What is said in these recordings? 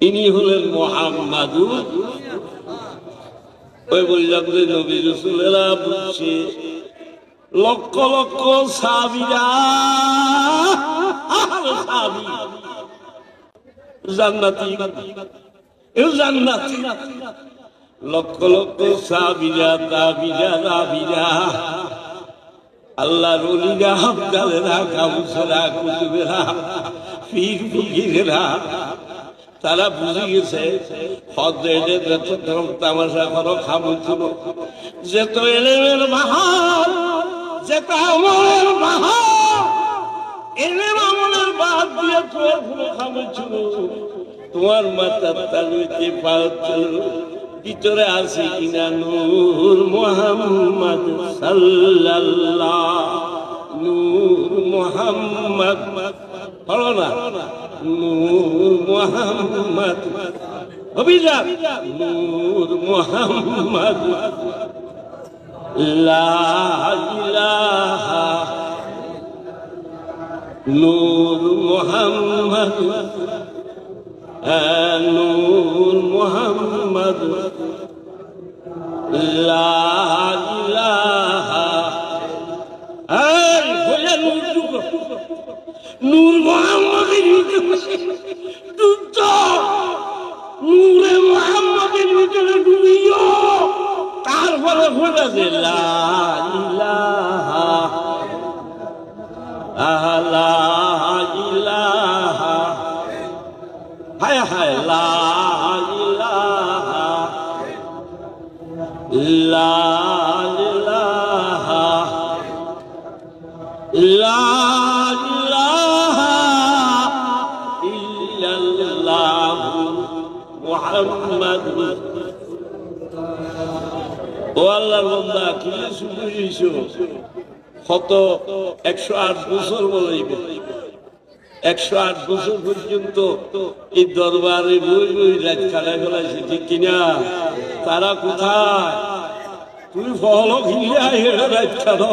ইনি হলেন মোহাম্মাদু। ওই বললাম যে নবী রসুলেরা বুঝছে লক্ষ লক্ষ সাবিরা জান্নাতি। জান্নাতি। লক্ষ লক্ষ সাবিরা তাবিরা রাবিরা আল্লাহর অলিরা, হামদালেরা কাবুসেরা কুতুবেরা তারা বুঝে গেছে হজে তামাশা করো, খাব ছিল যে তো এলেমের বাহার যে তো আমলের বাহার, এলেম আমলের বাদ দিয়ে তোমার কোনো খাব তোমার মাথার তালুতে পাচ্ছিল ভিতরে আছে কিনা নূর মোহাম্মদ সাল্লাল্লাহ। নূর মোহাম্মদ হলো না। মোহাম্মদ। অভিযান নূর মোহাম্মদ। নূর মোহাম্মদ। নূর মোহাম্মদ। লা নূর মোহাম্মদের ভিতরে ডুবত নূরে মোহাম্মদের ভিতরে ডুবিও। তারপরে খোঁজা লা আল্লাহর বান্দা কি শুনিছো কত একশো আট বছর বলাইবে একশো আট বছর পর্যন্ত এই দরবারে বই বই রাত কাটায় ফেলাইছে, ঠিক কিনা? তারা কোথায়? তুই ফল ঘিরে হেরে রাত কাটো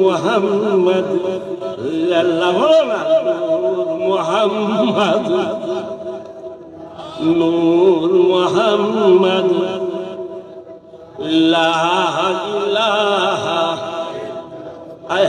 মোহাম্মদ আল্লাহ মোহাম্মদ নূর মোহাম্মদ লা ইলাহা আয়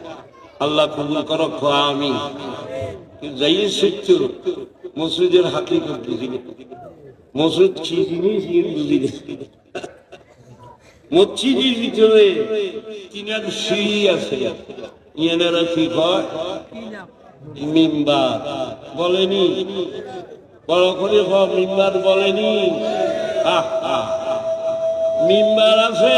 আল্লাহ কবুল করো আমি যাই সত্য মসজিদের হাকিকত বুঝি মসজিদ জিনিস বুঝি মসজিদের ভিতরে তিনার সিঁড়ি আছে। ইয়ানারা কি বলেনি। বড় করে মিম্বার বলেনি। মিম্বার আছে।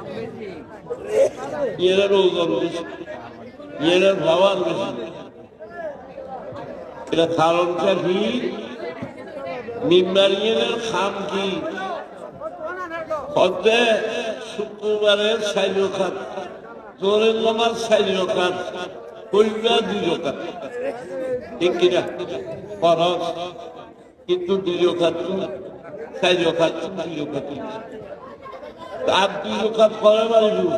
ওজন বেশি। বেশি এটা কি? খাম কি? শুক্রবারের খাত সাইজ খাত দুই ঠিক কিনা? খরচ কিন্তু দুই রকাত সাইজ রকাত দুই রকাত আর দুই রকাত করে পারিব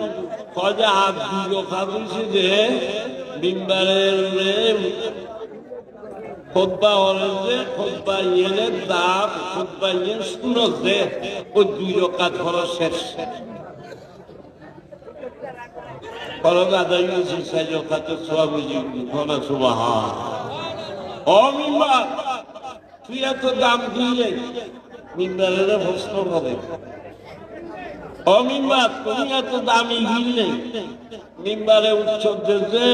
দুই রকাত হয়েছে যে মিম্বারের খোদ্া ওই দুই রকাত খরচ শেষ। খরচ আদায় হয়েছে সাইজ রকাতের সব ঘনা সুবাহ তুই এত দাম দিলে মিম্বারের প্রশ্ন করে। অমিম্বার তুমি উৎসব যে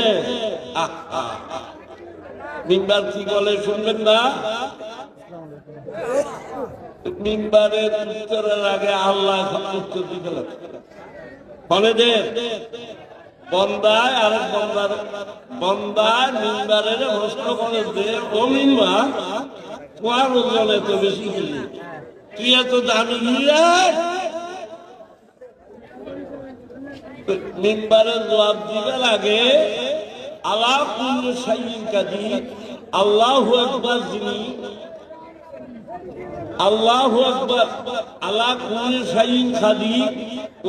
মিম্বার কি বলে শুনবেন বন্দায় বন্দার, বন্দায় মিম্বারের প্রশ্ন করে দে, ও মিম্বা, তোমার এত তুই এত দামি গিয়ে মিম্বারের জবাব দিবে লাগে, আল্লাহ কুল্ল সাইয়িন কাদি আল্লাহু যিনি, আল্লাহু আকবার, আল্লাহ কুল্ল খাদি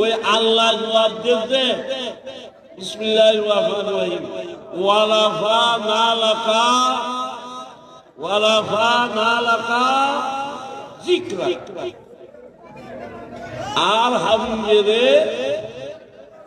ওই আল্লাহ জবাব দিতে বিসমিল্লাহির রহমানির রহিম। ওয়ালাফা নালাকা ওয়ালাফা নালাকা যিকরা। আর হাবিবে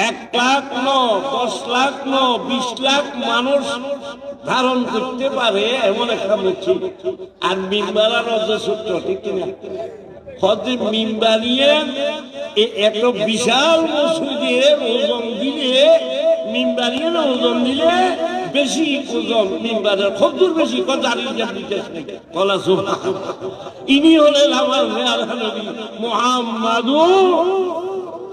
এক লাখ ন, দশ লাখ ন, বিশ লাখ মানুষ ধারণ করতে পারে এমন একটা মূর্তি। আর মিম্বারার অর্ধ ছোট্ট ঠিক কিনা হজে মিম্বারিয়ে একটা বিশাল মসুদের ওজন দিলে মিম্বারিয়ে ওজন দিলে বেশি ওজন মিম্বারের খুব দূর বেশি কলা সুভা ইনি হলেন আমার মোহাম্মাদু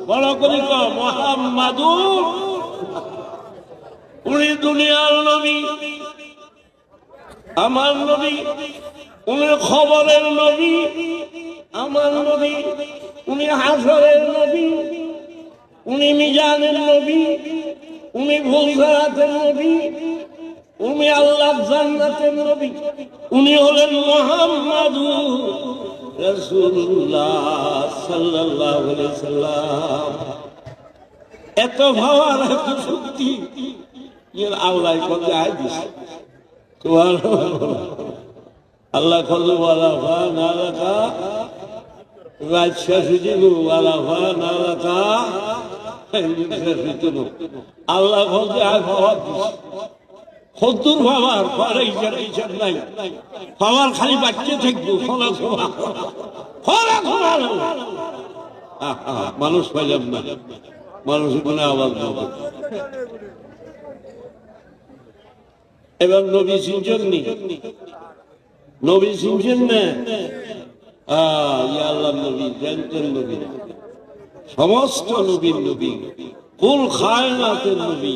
বড় করি মোহাম্মাদু। উনি দুনিয়ার নবী। আমার নবী, উনি খবরের নবী। আমার নবী, উনি হাসরের নবী। উনি মিজানের নবী। উনি ভুলঘরাতের নবী। উনি আল্লাহ জান্নাতের নবী। উনি হলেন মোহাম্মদু। এত ভাবার এত শক্তি আল্লাহ কত আয় দিছে? আল্লাহ কত বলা ভা না রাখা? রাজশাহ বলা ভা না রাখা? আল্লাহ বলতে আর ভাবা ভাবার খালি থাকব মানুষ পাইলাম না। মানুষ আওয়াজ নেবে এবার নবী সিনছেন নি। নবী সিনছেন না? আল্লাহ নবী, জানতেন নবী। সমস্ত নবীর নবী। কুল খায়নাতের নবী।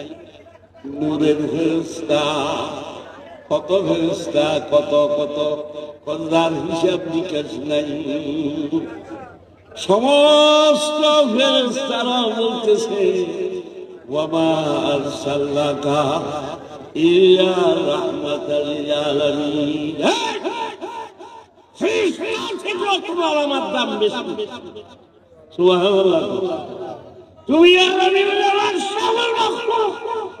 নূরের ফেরস্তা কত ফেরস্তা কত কত কন্দার হিসাব নিকাশ নাই। সমস্ত ফেরস্তারা বলতেছে ওয়ামা আরসাল্লাকা ইয়া রাহমাতাল তুমি মখলুক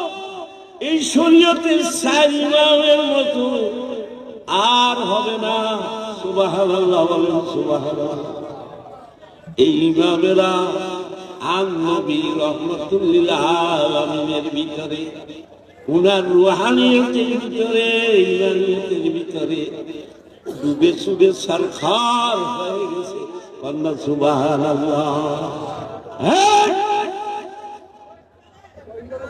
এই শরীয়তের চার ইমামের মতো আর হবে না। সুবাহ বলেন সুবাহ এই ইমামেরা আন নবী রহমতুল্লাহ আলমিনের ভিতরে, উনার রুহানিয়তের ভিতরে, ইমানিয়তের ভিতরে ডুবে চুবে সারখার হয়ে গেছে। কন্যা সুবাহ হ্যাঁ?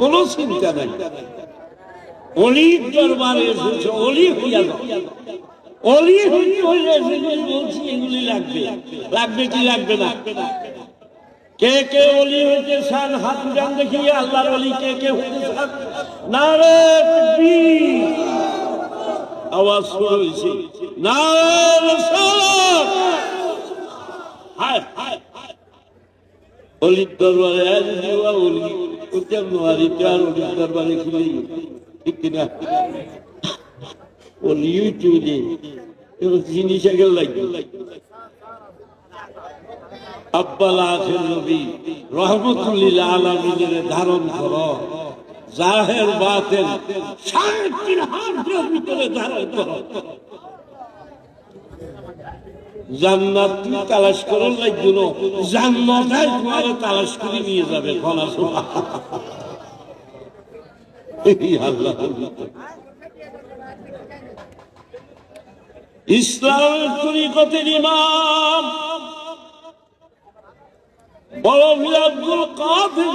কোনো চিন্তা নাই। অলির দরবারে এসেছে অলি হইয়া অলি হইতে হইলে এসেছে বলছি এগুলি লাগবে। লাগবে কি লাগবে না? কে কে অলি হইতে চান, হাত উঠান দেখি, আল্লাহর অলি কে কে হইতে চান? না রে তাকবীর। আওয়াজ শুরু হায়। অলির দরবারে অলি। উত্তম নোয়ারি চার অলির দরবারে খুলে। ঠিক কিনা? অলি ইউটিউবে জিনিস আগে লাগবে। আব্বাল আখের নবী রহমতুল্লিল আলমিনের ধারণ কর। জাহের বাতেন ভিতরে ধারণ কর। জান্নাত তালাশ করার লাগবে জান্নাতাই তোমার তালাশ করে নিয়ে যাবে খনা আল্লাহ ইসলামের তরিকতের ইমাম বড় কাদের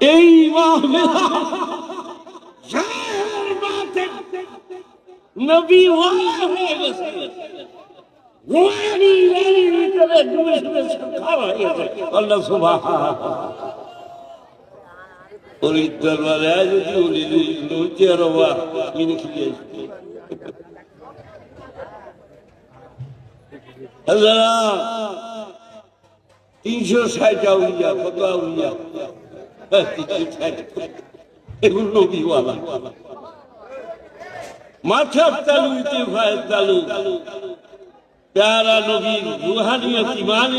এই নবী হয়ে গেছে। আল্লাহ সুবহানাহু ওলির দরবারে যদি ওলি নইতে আর বাবা কিনে খেয়ে হাজারা তিনশো ষাট আউলিয়া কত আউলিয়া নবীওয়ালা মাথার তালু ইতেফায়ের তালু প্যারা নবীর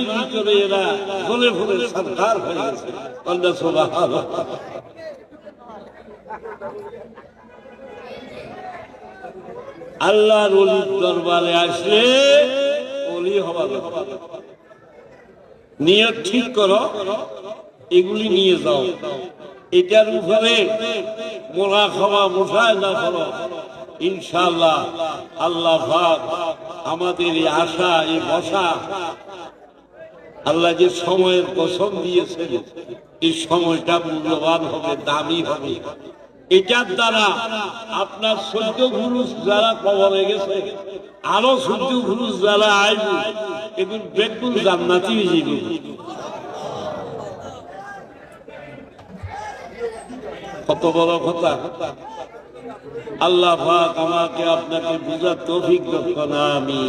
ভিতরে এরা ফলে সরকার হয়ে গেছে অলির দরবারে আসলে অলি হবা নিয়ত ঠিক করো। এগুলি নিয়ে যাও। এটার উপরে মোলা খাওয়া মোশাহেদা করো ইনশাআল্লাহ আল্লাহ পাক আমাদের এই আশা, এই বসা আল্লাহ যে সময়ের কসম দিয়েছেন, এই সময়টা মূল্যবান হবে, দামি হবে। এটার দ্বারা আপনার সদ্য ঘুরুষ যারা কবরে গেছে, আরও সদ্য ঘুরুষ যারা আইব এগুলো বেকুল জান্নাতি হয়ে কত বড় কথা। আল্লাহ আমাকে আপনাকে বুঝার তৌফিক দক্ষ না আমি